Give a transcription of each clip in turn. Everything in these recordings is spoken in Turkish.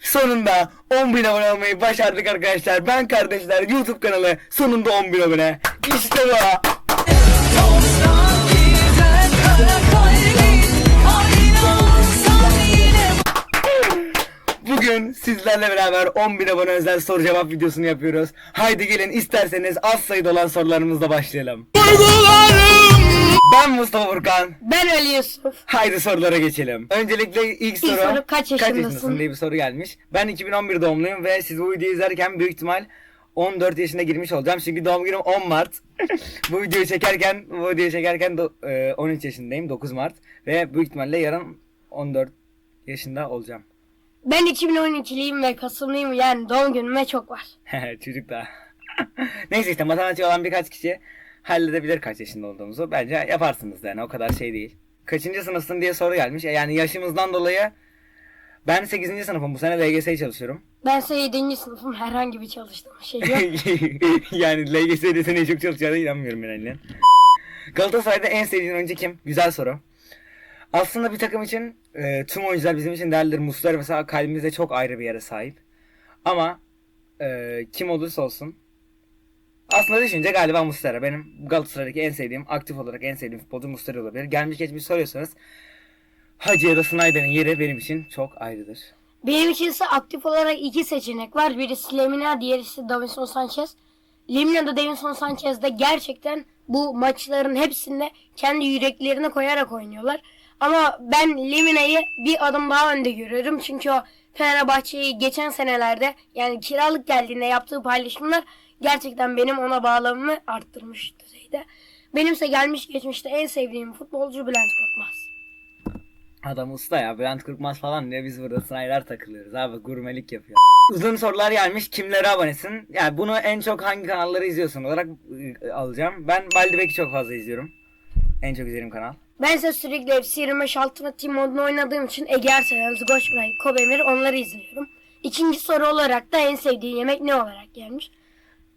Sonunda 10 bin abone olmayı başardık arkadaşlar. Ben kardeşler YouTube kanalı sonunda 10 bin abone. İşte bu. Bugün sizlerle beraber 10 bin abone özel soru cevap videosunu yapıyoruz. Haydi gelin isterseniz az sayıda olan sorularımızla başlayalım. Ben Mustafa Furkan. Ben Ali Yusuf. Haydi sorulara geçelim. Öncelikle ilk soru, soru, kaç yaşındasın? diye bir soru gelmiş. Ben 2011 doğumluyum ve siz bu videoyu izlerken büyük ihtimal 14 yaşına girmiş olacağım. Çünkü doğum günüm 10 Mart. bu videoyu çekerken bu videoyu çekerken do- e, 13 yaşındayım 9 Mart ve büyük ihtimalle yarın 14 yaşında olacağım. Ben 2012'liyim ve Kasımlıyım yani doğum günüme çok var. Çocuk da. Neyse işte matematik olan birkaç kişi halledebilir kaç yaşında olduğumuzu. Bence yaparsınız yani o kadar şey değil. Kaçıncı sınıfsın diye soru gelmiş. E, Yani yaşımızdan dolayı ben 8. sınıfım bu sene LGS'ye çalışıyorum. Ben ise 7. sınıfım herhangi bir çalıştığım şey yok. yani LGS'de sene çok çalışacağına inanmıyorum ben Ali'nin. Galatasaray'da en sevdiğin oyuncu kim? Güzel soru. Aslında bir takım için e, tüm oyuncular bizim için değerlidir. Muslera mesela kalbimizde çok ayrı bir yere sahip. Ama e, kim olursa olsun aslında düşünce galiba Muslera. Benim Galatasaray'daki en sevdiğim, aktif olarak en sevdiğim futbolcu Muslera olabilir. Gelmiş geçmiş soruyorsanız Hacı ya da Snyder'in yeri benim için çok ayrıdır. Benim için ise aktif olarak iki seçenek var. Birisi Lemina, diğerisi Davinson Sanchez. Lemina da Davinson Sanchez de gerçekten bu maçların hepsinde kendi yüreklerini koyarak oynuyorlar. Ama ben Lemina'yı bir adım daha önde görüyorum. Çünkü o Fenerbahçe'yi geçen senelerde yani kiralık geldiğinde yaptığı paylaşımlar gerçekten benim ona bağlamamı arttırmış düzeyde. Benimse gelmiş geçmişte en sevdiğim futbolcu Bülent Korkmaz. Adam usta ya. Bülent Kırkmaz falan diye biz burada sınaylar takılıyoruz abi. Gurmelik yapıyor. Uzun sorular gelmiş. Kimlere abonesin? Yani bunu en çok hangi kanalları izliyorsun olarak ı, alacağım. Ben Baldebek'i çok fazla izliyorum. En çok izlediğim kanal. Ben ise sürekli FC 25 Ultimate Team modunu oynadığım için Ege Ersoy'un, Zgoş Bray, Kobemir onları izliyorum. İkinci soru olarak da en sevdiğin yemek ne olarak gelmiş?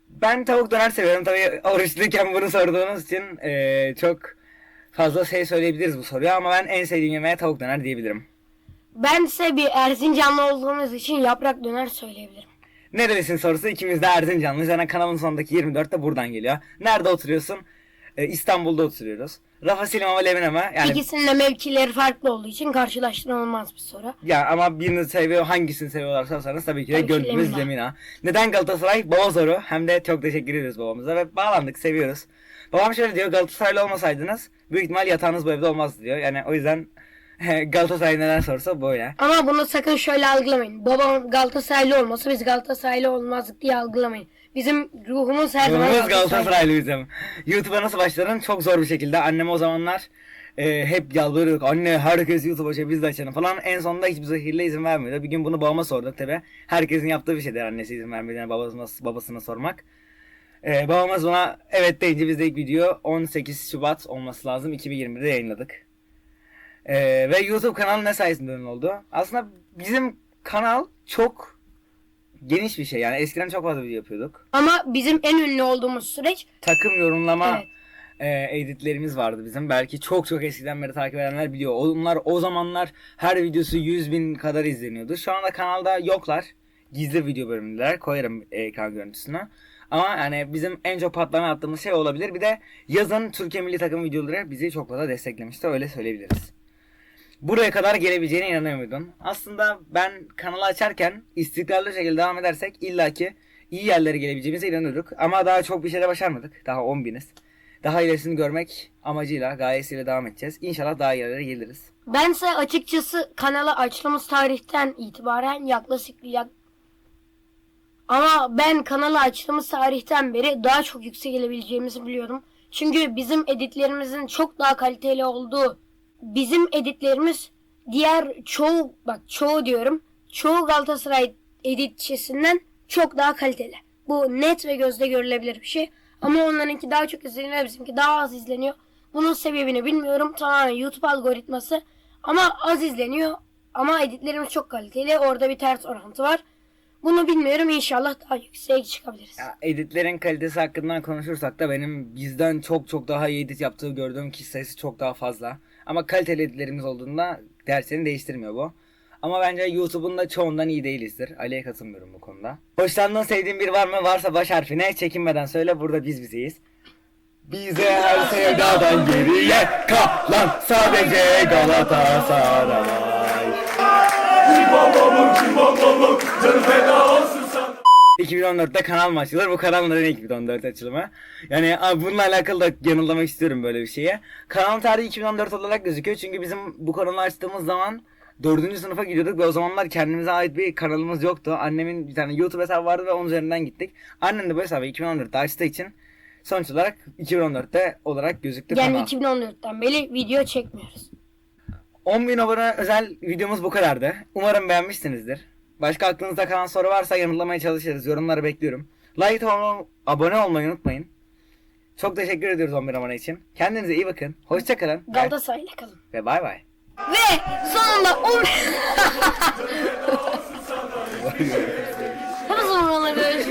Ben tavuk döner seviyorum. Tabii oruçluyken bunu sorduğunuz için eee, çok fazla şey söyleyebiliriz bu soruya ama ben en sevdiğim yemeğe tavuk döner diyebilirim. Ben ise bir Erzincanlı olduğumuz için yaprak döner söyleyebilirim. Nerelisin sorusu ikimiz de Erzincanlı. Zaten kanalın sonundaki 24 de buradan geliyor. Nerede oturuyorsun? Ee, İstanbul'da oturuyoruz. Rafa Silva mı Levine mi? Yani İkisinin de mevkileri farklı olduğu için karşılaştırılmaz bir soru. Ya ama birini seviyor hangisini seviyorlar sorsanız tabii ki de Tabii ki gönlümüz Lemina. Lemina. Neden Galatasaray? Baba zoru. Hem de çok teşekkür ediyoruz babamıza ve bağlandık seviyoruz. Babam şöyle diyor Galatasaraylı olmasaydınız büyük ihtimal yatağınız bu evde olmazdı diyor. Yani o yüzden Galatasaray neden sorsa böyle. Ama bunu sakın şöyle algılamayın. Babam Galatasaraylı olmasa biz Galatasaraylı olmazdık diye algılamayın. Bizim ruhumuz her zaman Galatasaray. Galatasaraylı bizim. YouTube'a nasıl başladın? Çok zor bir şekilde. Annem o zamanlar e, hep yalvarıyorduk. Anne herkes YouTube açıyor biz de açalım falan. En sonunda hiçbir zehirle izin vermiyordu. Bir gün bunu babama sorduk tabi. Herkesin yaptığı bir şeydir annesi izin vermediğine babasına, babasına sormak. E, babamız buna evet deyince biz de ilk video 18 Şubat olması lazım 2020'de yayınladık. E, ve YouTube kanalı ne sayesinde ünlü oldu? Aslında bizim kanal çok geniş bir şey yani eskiden çok fazla video yapıyorduk Ama bizim en ünlü olduğumuz süreç takım yorumlama Evet. e, editlerimiz vardı bizim. Belki çok çok eskiden beri takip edenler biliyor. Onlar o zamanlar her videosu 100 bin kadar izleniyordu. Şu anda kanalda yoklar. Gizli video bölümündeler. Koyarım ekran görüntüsünü. Ama yani bizim en çok patlama attığımız şey olabilir. Bir de yazın Türkiye milli takım videoları bizi çok fazla desteklemişti. Öyle söyleyebiliriz. Buraya kadar gelebileceğine inanıyor muydun? Aslında ben kanalı açarken istikrarlı şekilde devam edersek illaki iyi yerlere gelebileceğimize inanıyorduk. Ama daha çok bir şeyde başarmadık. Daha 10 biniz. Daha ilerisini görmek amacıyla, gayesiyle devam edeceğiz. İnşallah daha yerlere geliriz. Bense açıkçası kanalı açtığımız tarihten itibaren yaklaşık yak... Ama ben kanalı açtığımız tarihten beri daha çok yüksek gelebileceğimizi biliyordum. Çünkü bizim editlerimizin çok daha kaliteli olduğu, bizim editlerimiz diğer çoğu, bak çoğu diyorum, çoğu Galatasaray editçisinden çok daha kaliteli. Bu net ve gözle görülebilir bir şey. Ama onlarınki daha çok izleniyor, bizimki daha az izleniyor. Bunun sebebini bilmiyorum. Tamamen YouTube algoritması. Ama az izleniyor. Ama editlerimiz çok kaliteli. Orada bir ters orantı var. Bunu bilmiyorum. İnşallah daha yükseğe çıkabiliriz. Ya, editlerin kalitesi hakkında konuşursak da benim bizden çok çok daha iyi edit yaptığı gördüğüm kişi sayısı çok daha fazla. Ama kaliteli editlerimiz olduğunda dersini değiştirmiyor bu. Ama bence YouTube'un da çoğundan iyi değilizdir. Ali'ye katılmıyorum bu konuda. Hoşlandığın sevdiğin biri var mı? Varsa baş harfine çekinmeden söyle. Burada biz bizeyiz. Bize her sevdadan geriye kalan sadece Galatasaray. 2014'te kanal mı açılır? Bu kanal neden 2014 açılımı? Yani abi bununla alakalı da yanıldamak istiyorum böyle bir şeye. Kanal tarihi 2014 olarak gözüküyor çünkü bizim bu kanalı açtığımız zaman 4. sınıfa gidiyorduk ve o zamanlar kendimize ait bir kanalımız yoktu. Annemin bir tane YouTube hesabı vardı ve onun üzerinden gittik. Annem de bu hesabı 2014'te açtığı için sonuç olarak 2014'te olarak gözüktü Yani kanal. 2014'ten beri video çekmiyoruz. 10.000 abone özel videomuz bu kadardı. Umarım beğenmişsinizdir. Başka aklınızda kalan soru varsa yanıtlamaya çalışırız. Yorumları bekliyorum. Like, abone olmayı unutmayın. Çok teşekkür ediyoruz 11 abone için. Kendinize iyi bakın. Hoşçakalın. Galatasaray'la kalın. Ve bay bay. Ve sonunda 11... Hep sonra böyle.